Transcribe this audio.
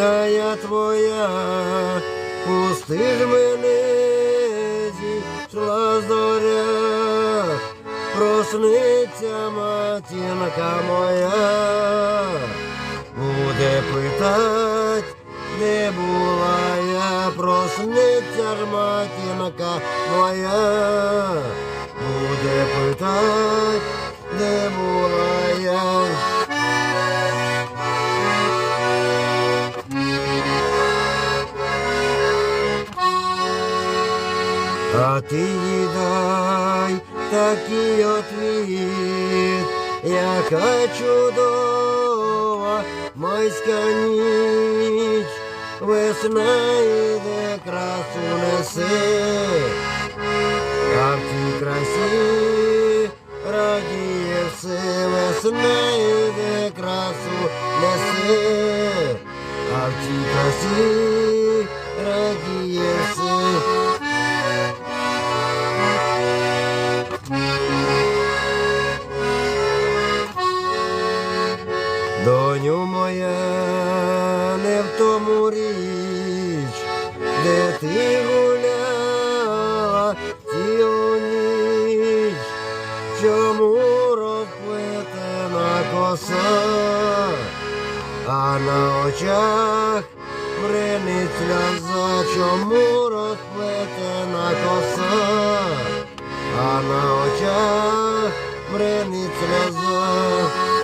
а я твоя, пусти ж мене, зійшла зоря, просниться матінка моя, буде питать, де була я, просниться ж матінка моя, А ти їй дай такий отвіт, яка чудова майська ніч, весна йде красу несе, а в тій красі радіє все, весна йде красу несе, Доню моя, не в тому річ, де ти гуляла цілу ніч, чому розплетена коса, а на очах бренить сльоза, чому розплетена коса, а на очах бренить сльоза.